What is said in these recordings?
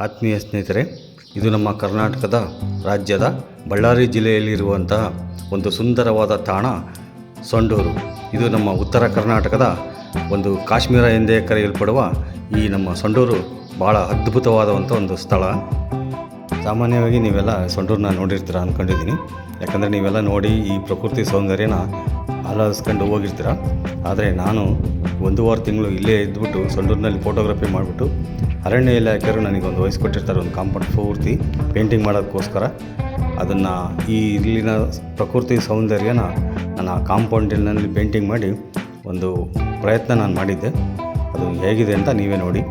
ಆತ್ಮೀಯ ಸ್ನೇಹಿತರೆ, ಇದು ನಮ್ಮ ಕರ್ನಾಟಕದ ರಾಜ್ಯದ ಬಳ್ಳಾರಿ ಜಿಲ್ಲೆಯಲ್ಲಿರುವಂತಹ ಒಂದು ಸುಂದರವಾದ ತಾಣ ಸೊಂಡೂರು. ಇದು ನಮ್ಮ ಉತ್ತರ ಕರ್ನಾಟಕದ ಒಂದು ಕಾಶ್ಮೀರ ಎಂದೇ ಕರೆಯಲ್ಪಡುವ ಈ ನಮ್ಮ ಸೊಂಡೂರು ಭಾಳ ಅದ್ಭುತವಾದಂಥ ಒಂದು ಸ್ಥಳ. ಸಾಮಾನ್ಯವಾಗಿ ನೀವೆಲ್ಲ ಸೊಂಡೂರನ್ನ ನೋಡಿರ್ತೀರ ಅಂದ್ಕೊಂಡಿದ್ದೀನಿ ಯಾಕಂದರೆ ನೀವೆಲ್ಲ ನೋಡಿ ಈ ಪ್ರಕೃತಿ ಸೌಂದರ್ಯನ ಆಲಾದಿಸ್ಕೊಂಡು ಹೋಗಿರ್ತೀರ. ಆದರೆ ನಾನು ಒಂದು ವಾರ ತಿಂಗಳು ಇಲ್ಲೇ ಇದ್ಬಿಟ್ಟು ಸೊಂಡೂರಿನಲ್ಲಿ ಫೋಟೋಗ್ರಫಿ ಮಾಡಿಬಿಟ್ಟು ಅರಣ್ಯ ಇಲಾಖೆಯವರು ನನಗೆ ಒಂದು ವಹಿಸ್ಕೊಟ್ಟಿರ್ತಾರೆ, ಒಂದು ಕಾಂಪೌಂಡ್ ಪೂರ್ತಿ ಪೇಂಟಿಂಗ್ ಮಾಡೋದಕ್ಕೋಸ್ಕರ. ಅದನ್ನು ಈ ಇಲ್ಲಿನ ಪ್ರಕೃತಿ ಸೌಂದರ್ಯನ ನಾನು ಆ ಕಾಂಪೌಂಡಿನಲ್ಲಿ ಪೇಂಟಿಂಗ್ ಮಾಡಿ ಒಂದು ಪ್ರಯತ್ನ ನಾನು ಮಾಡಿದ್ದೆ. ಅದು ಹೇಗಿದೆ ಅಂತ ನೀವೇ ನೋಡಿ.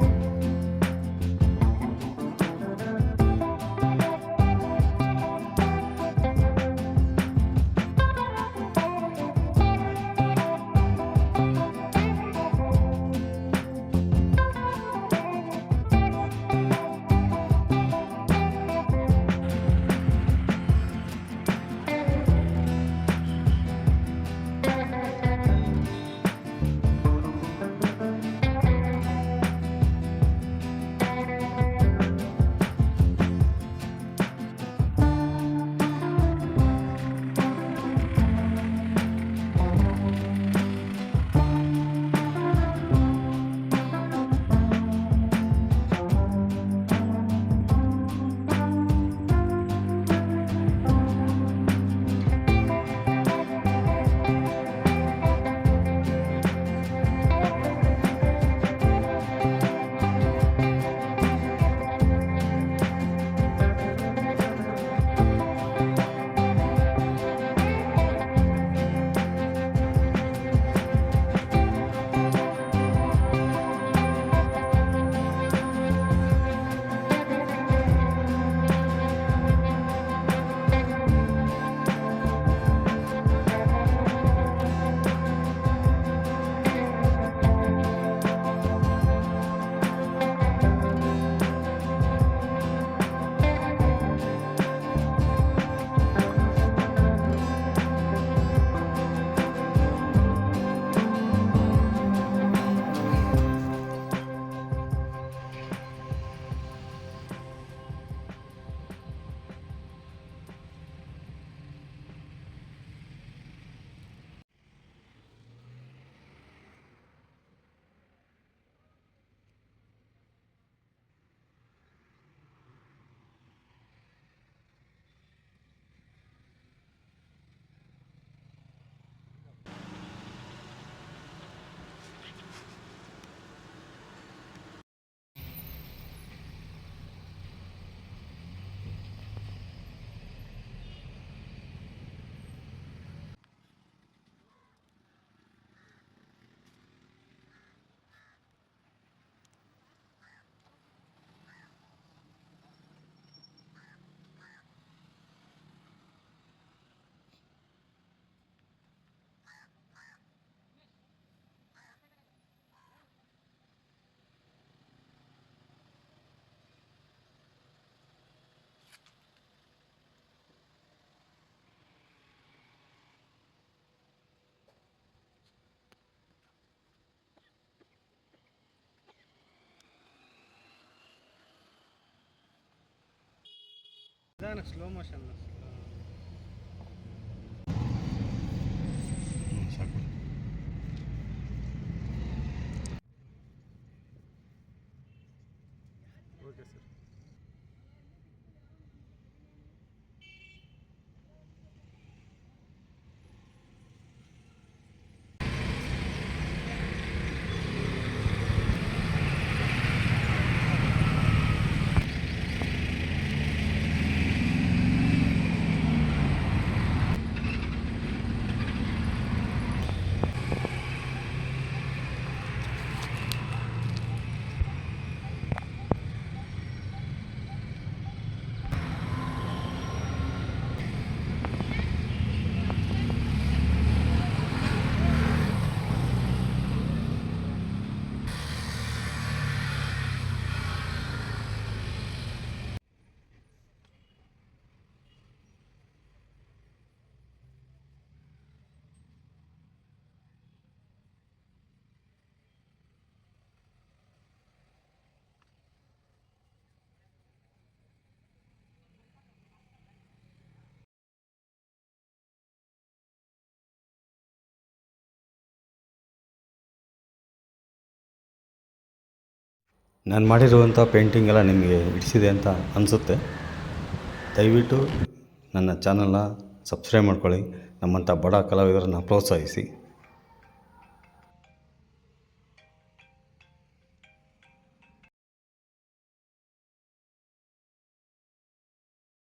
Dan slow motion. Look. ನಾನು ಮಾಡಿರುವಂಥ ಪೇಂಟಿಂಗ್ ಎಲ್ಲ ನಿಮಗೆ ಹಿಡಿಸಿದೆ ಅಂತ ಅನಿಸುತ್ತೆ. ದಯವಿಟ್ಟು ನನ್ನ ಚಾನಲ್ನ ಸಬ್ಸ್ಕ್ರೈಬ್ ಮಾಡ್ಕೊಳ್ಳಿ. ನಮ್ಮಂಥ ಬಡ ಕಲಾವಿದರನ್ನು ಪ್ರೋತ್ಸಾಹಿಸಿ.